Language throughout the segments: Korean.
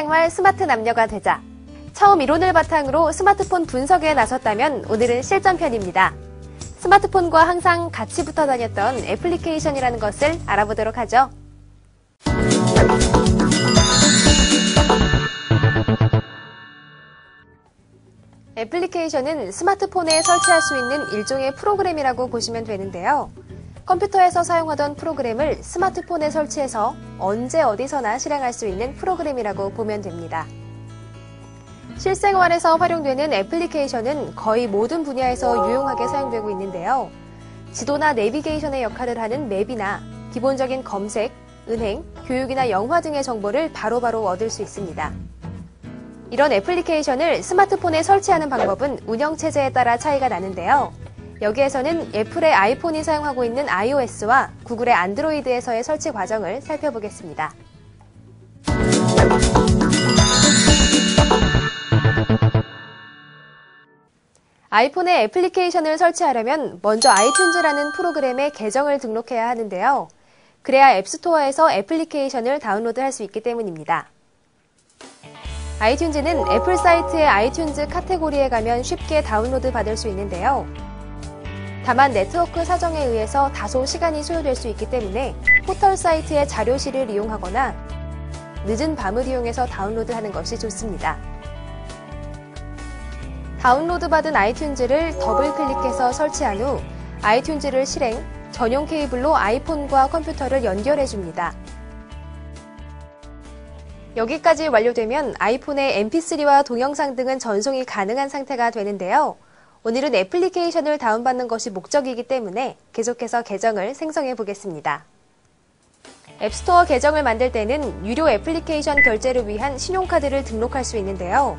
실생활 스마트 남녀가 되자. 처음 이론을 바탕으로 스마트폰 분석에 나섰다면 오늘은 실전편입니다. 스마트폰과 항상 같이 붙어 다녔던 애플리케이션이라는 것을 알아보도록 하죠. 애플리케이션은 스마트폰에 설치할 수 있는 일종의 프로그램이라고 보시면 되는데요. 컴퓨터에서 사용하던 프로그램을 스마트폰에 설치해서 언제 어디서나 실행할 수 있는 프로그램이라고 보면 됩니다. 실생활에서 활용되는 애플리케이션은 거의 모든 분야에서 유용하게 사용되고 있는데요. 지도나 내비게이션의 역할을 하는 맵이나 기본적인 검색, 은행, 교육이나 영화 등의 정보를 바로바로 바로 얻을 수 있습니다. 이런 애플리케이션을 스마트폰에 설치하는 방법은 운영체제에 따라 차이가 나는데요. 여기에서는 애플의 아이폰이 사용하고 있는 iOS와 구글의 안드로이드에서의 설치 과정을 살펴보겠습니다. 아이폰에 애플리케이션을 설치하려면 먼저 아이튠즈라는 프로그램에 계정을 등록해야 하는데요. 그래야 앱스토어에서 애플리케이션을 다운로드할 수 있기 때문입니다. 아이튠즈는 애플 사이트의 아이튠즈 카테고리에 가면 쉽게 다운로드 받을 수 있는데요. 다만 네트워크 사정에 의해서 다소 시간이 소요될 수 있기 때문에 포털 사이트의 자료실을 이용하거나 늦은 밤을 이용해서 다운로드하는 것이 좋습니다. 다운로드 받은 아이튠즈를 더블 클릭해서 설치한 후 아이튠즈를 실행, 전용 케이블로 아이폰과 컴퓨터를 연결해 줍니다. 여기까지 완료되면 아이폰의 mp3와 동영상 등은 전송이 가능한 상태가 되는데요. 오늘은 애플리케이션을 다운받는 것이 목적이기 때문에 계속해서 계정을 생성해 보겠습니다. 앱스토어 계정을 만들 때는 유료 애플리케이션 결제를 위한 신용카드를 등록할 수 있는데요.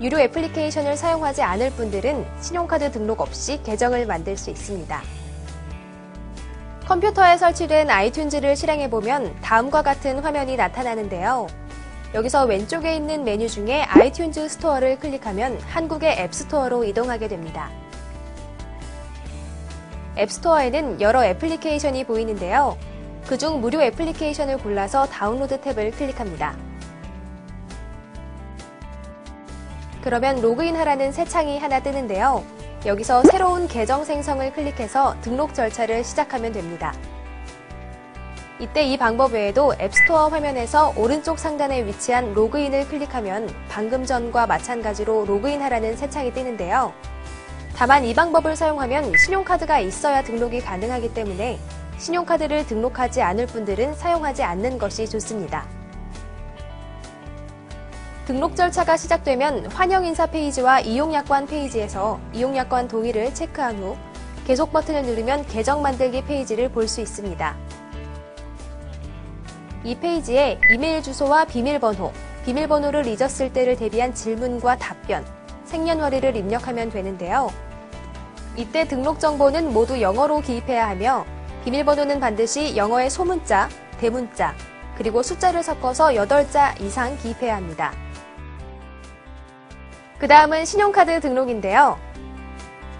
유료 애플리케이션을 사용하지 않을 분들은 신용카드 등록 없이 계정을 만들 수 있습니다. 컴퓨터에 설치된 아이튠즈를 실행해보면 다음과 같은 화면이 나타나는데요. 여기서 왼쪽에 있는 메뉴 중에 아이튠즈 스토어를 클릭하면 한국의 앱스토어로 이동하게 됩니다. 앱스토어에는 여러 애플리케이션이 보이는데요. 그중 무료 애플리케이션을 골라서 다운로드 탭을 클릭합니다. 그러면 로그인하라는 새 창이 하나 뜨는데요. 여기서 새로운 계정 생성을 클릭해서 등록 절차를 시작하면 됩니다. 이때 이 방법 외에도 앱스토어 화면에서 오른쪽 상단에 위치한 로그인을 클릭하면 방금 전과 마찬가지로 로그인하라는 새 창이 뜨는데요. 다만 이 방법을 사용하면 신용카드가 있어야 등록이 가능하기 때문에 신용카드를 등록하지 않을 분들은 사용하지 않는 것이 좋습니다. 등록 절차가 시작되면 환영 인사 페이지와 이용 약관 페이지에서 이용 약관 동의를 체크한 후 계속 버튼을 누르면 계정 만들기 페이지를 볼 수 있습니다. 이 페이지에 이메일 주소와 비밀번호, 비밀번호를 잊었을 때를 대비한 질문과 답변, 생년월일을 입력하면 되는데요. 이때 등록 정보는 모두 영어로 기입해야 하며 비밀번호는 반드시 영어의 소문자, 대문자, 그리고 숫자를 섞어서 8자 이상 기입해야 합니다. 그 다음은 신용카드 등록인데요.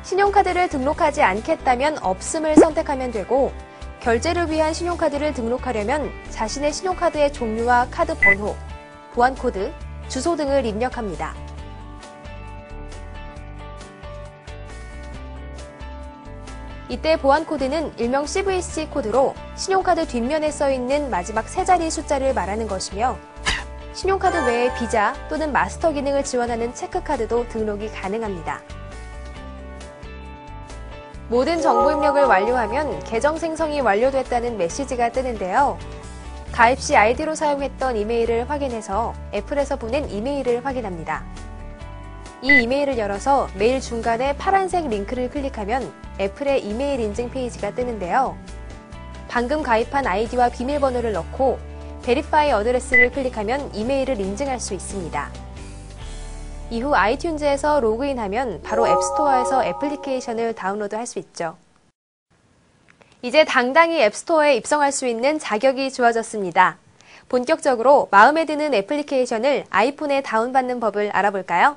신용카드를 등록하지 않겠다면 없음을 선택하면 되고 결제를 위한 신용카드를 등록하려면 자신의 신용카드의 종류와 카드 번호, 보안코드, 주소 등을 입력합니다. 이때 보안코드는 일명 CVC 코드로 신용카드 뒷면에 써 있는 마지막 세 자리 숫자를 말하는 것이며 신용카드 외에 비자 또는 마스터 기능을 지원하는 체크카드도 등록이 가능합니다. 모든 정보 입력을 완료하면 계정 생성이 완료됐다는 메시지가 뜨는데요. 가입 시 아이디로 사용했던 이메일을 확인해서 애플에서 보낸 이메일을 확인합니다. 이 이메일을 열어서 메일 중간에 파란색 링크를 클릭하면 애플의 이메일 인증 페이지가 뜨는데요. 방금 가입한 아이디와 비밀번호를 넣고 베리파이 어드레스를 클릭하면 이메일을 인증할 수 있습니다. 이후 아이튠즈에서 로그인하면 바로 앱스토어에서 애플리케이션을 다운로드 할 수 있죠. 이제 당당히 앱스토어에 입성할 수 있는 자격이 주어졌습니다. 본격적으로 마음에 드는 애플리케이션을 아이폰에 다운받는 법을 알아볼까요?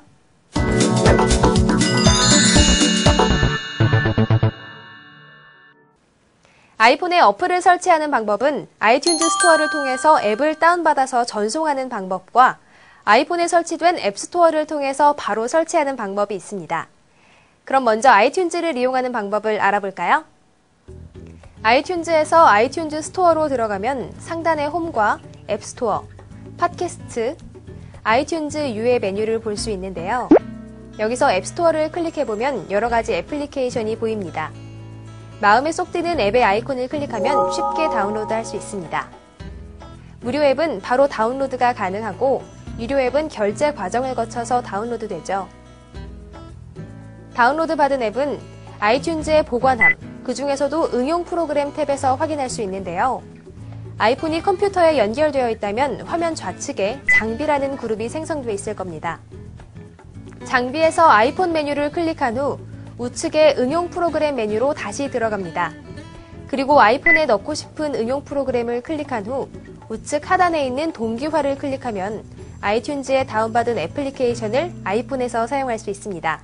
아이폰에 어플을 설치하는 방법은 아이튠즈 스토어를 통해서 앱을 다운받아서 전송하는 방법과 아이폰에 설치된 앱스토어를 통해서 바로 설치하는 방법이 있습니다. 그럼 먼저 아이튠즈를 이용하는 방법을 알아볼까요? 아이튠즈에서 아이튠즈 스토어로 들어가면 상단의 홈과 앱스토어, 팟캐스트, 아이튠즈 유의 메뉴를 볼 수 있는데요. 여기서 앱스토어를 클릭해보면 여러 가지 애플리케이션이 보입니다. 마음에 쏙 드는 앱의 아이콘을 클릭하면 쉽게 다운로드 할 수 있습니다. 무료 앱은 바로 다운로드가 가능하고 유료 앱은 결제 과정을 거쳐서 다운로드 되죠. 다운로드 받은 앱은 아이튠즈에 보관함, 그 중에서도 응용 프로그램 탭에서 확인할 수 있는데요. 아이폰이 컴퓨터에 연결되어 있다면 화면 좌측에 장비라는 그룹이 생성되어 있을 겁니다. 장비에서 아이폰 메뉴를 클릭한 후 우측의 응용 프로그램 메뉴로 다시 들어갑니다. 그리고 아이폰에 넣고 싶은 응용 프로그램을 클릭한 후 우측 하단에 있는 동기화를 클릭하면 아이튠즈에 다운받은 애플리케이션을 아이폰에서 사용할 수 있습니다.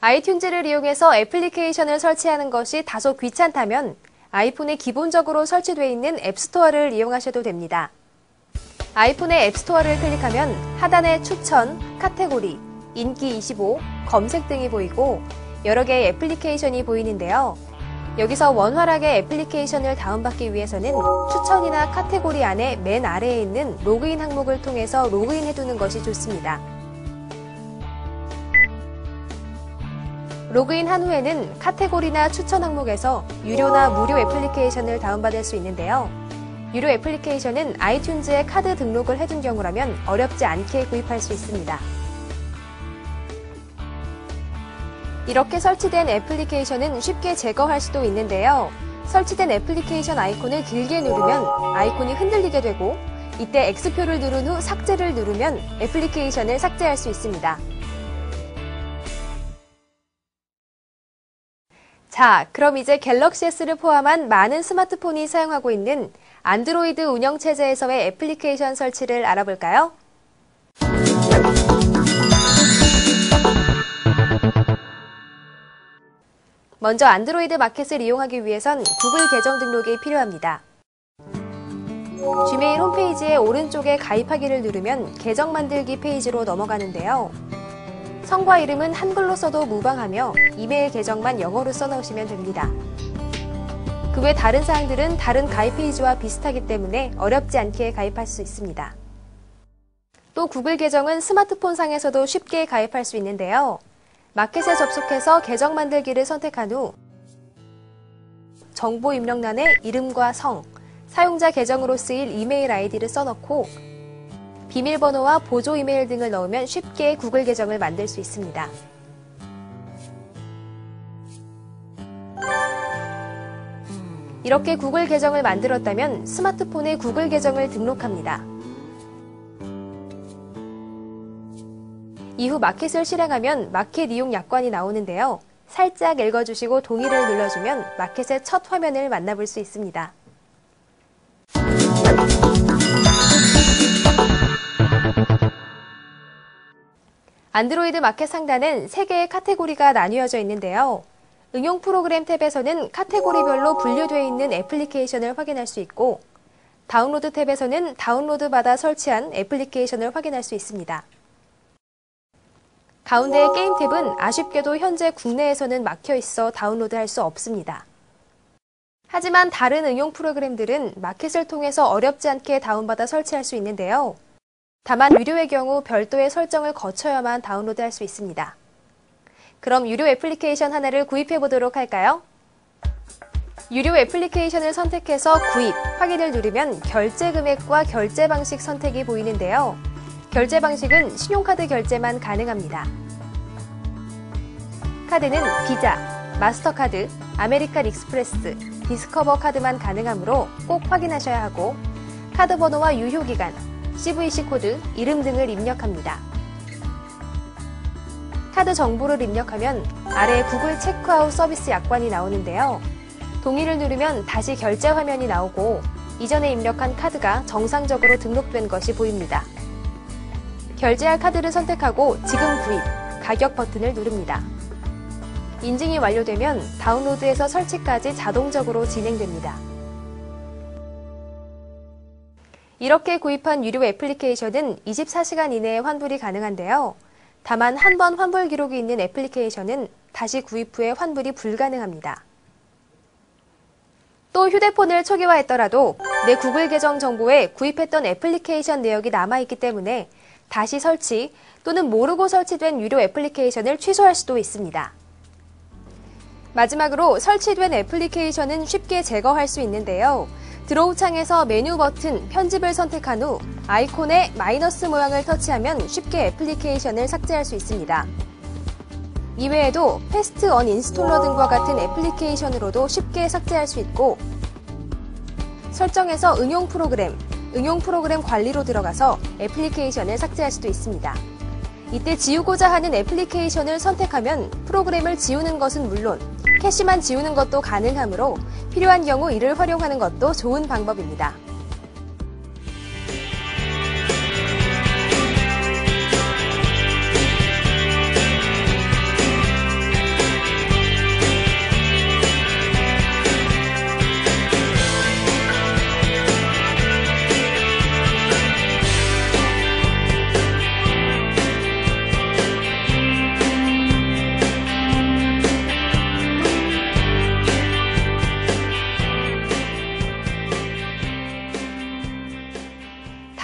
아이튠즈를 이용해서 애플리케이션을 설치하는 것이 다소 귀찮다면 아이폰에 기본적으로 설치되어 있는 앱스토어를 이용하셔도 됩니다. 아이폰의 앱스토어를 클릭하면 하단에 추천, 카테고리, 인기 25, 검색 등이 보이고 여러 개의 애플리케이션이 보이는데요. 여기서 원활하게 애플리케이션을 다운받기 위해서는 추천이나 카테고리 안에 맨 아래에 있는 로그인 항목을 통해서 로그인 해두는 것이 좋습니다. 로그인 한 후에는 카테고리나 추천 항목에서 유료나 무료 애플리케이션을 다운받을 수 있는데요. 유료 애플리케이션은 아이튠즈에 카드 등록을 해둔 경우라면 어렵지 않게 구입할 수 있습니다. 이렇게 설치된 애플리케이션은 쉽게 제거할 수도 있는데요. 설치된 애플리케이션 아이콘을 길게 누르면 아이콘이 흔들리게 되고 이때 X표를 누른 후 삭제를 누르면 애플리케이션을 삭제할 수 있습니다. 자, 그럼 이제 갤럭시 S를 포함한 많은 스마트폰이 사용하고 있는 안드로이드 운영체제에서의 애플리케이션 설치를 알아볼까요? 먼저 안드로이드 마켓을 이용하기 위해선 구글 계정 등록이 필요합니다. 지메일 홈페이지의 오른쪽에 가입하기를 누르면 계정 만들기 페이지로 넘어가는데요. 성과 이름은 한글로 써도 무방하며 이메일 계정만 영어로 써놓으시면 됩니다. 그 외 다른 사항들은 다른 가입 페이지와 비슷하기 때문에 어렵지 않게 가입할 수 있습니다. 또 구글 계정은 스마트폰 상에서도 쉽게 가입할 수 있는데요. 마켓에 접속해서 계정 만들기를 선택한 후 정보 입력란에 이름과 성, 사용자 계정으로 쓰일 이메일 아이디를 써넣고 비밀번호와 보조 이메일 등을 넣으면 쉽게 구글 계정을 만들 수 있습니다. 이렇게 구글 계정을 만들었다면 스마트폰에 구글 계정을 등록합니다. 이후 마켓을 실행하면 마켓 이용 약관이 나오는데요. 살짝 읽어주시고 동의를 눌러주면 마켓의 첫 화면을 만나볼 수 있습니다. 안드로이드 마켓 상단은 3개의 카테고리가 나뉘어져 있는데요. 응용 프로그램 탭에서는 카테고리별로 분류되어 있는 애플리케이션을 확인할 수 있고 다운로드 탭에서는 다운로드 받아 설치한 애플리케이션을 확인할 수 있습니다. 가운데의 게임 탭은 아쉽게도 현재 국내에서는 막혀 있어 다운로드할 수 없습니다. 하지만 다른 응용 프로그램들은 마켓을 통해서 어렵지 않게 다운받아 설치할 수 있는데요. 다만 유료의 경우 별도의 설정을 거쳐야만 다운로드할 수 있습니다. 그럼 유료 애플리케이션 하나를 구입해 보도록 할까요? 유료 애플리케이션을 선택해서 구입, 확인을 누르면 결제 금액과 결제 방식 선택이 보이는데요. 결제 방식은 신용카드 결제만 가능합니다. 카드는 비자, 마스터카드, 아메리칸 익스프레스, 디스커버 카드만 가능하므로 꼭 확인하셔야 하고 카드 번호와 유효기간, CVC 코드, 이름 등을 입력합니다. 카드 정보를 입력하면 아래 구글 체크아웃 서비스 약관이 나오는데요. 동의를 누르면 다시 결제 화면이 나오고 이전에 입력한 카드가 정상적으로 등록된 것이 보입니다. 결제할 카드를 선택하고 지금 구입, 가격 버튼을 누릅니다. 인증이 완료되면 다운로드에서 설치까지 자동적으로 진행됩니다. 이렇게 구입한 유료 애플리케이션은 24시간 이내에 환불이 가능한데요. 다만 한 번 환불 기록이 있는 애플리케이션은 다시 구입 후에 환불이 불가능합니다. 또 휴대폰을 초기화했더라도 내 구글 계정 정보에 구입했던 애플리케이션 내역이 남아있기 때문에 다시 설치 또는 모르고 설치된 유료 애플리케이션을 취소할 수도 있습니다. 마지막으로 설치된 애플리케이션은 쉽게 제거할 수 있는데요. 드로우 창에서 메뉴 버튼 편집을 선택한 후 아이콘에 마이너스 모양을 터치하면 쉽게 애플리케이션을 삭제할 수 있습니다. 이외에도 패스트 언 인스톨러 등과 같은 애플리케이션으로도 쉽게 삭제할 수 있고 설정에서 응용 프로그램, 응용 프로그램 관리로 들어가서 애플리케이션을 삭제할 수도 있습니다. 이때 지우고자 하는 애플리케이션을 선택하면 프로그램을 지우는 것은 물론 캐시만 지우는 것도 가능하므로 필요한 경우 이를 활용하는 것도 좋은 방법입니다.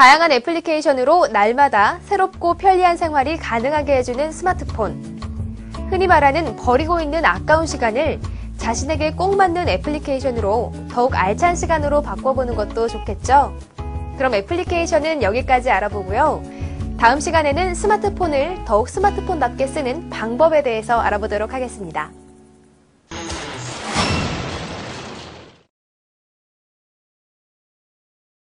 다양한 애플리케이션으로 날마다 새롭고 편리한 생활이 가능하게 해주는 스마트폰. 흔히 말하는 버리고 있는 아까운 시간을 자신에게 꼭 맞는 애플리케이션으로 더욱 알찬 시간으로 바꿔보는 것도 좋겠죠? 그럼 애플리케이션은 여기까지 알아보고요. 다음 시간에는 스마트폰을 더욱 스마트폰답게 쓰는 방법에 대해서 알아보도록 하겠습니다.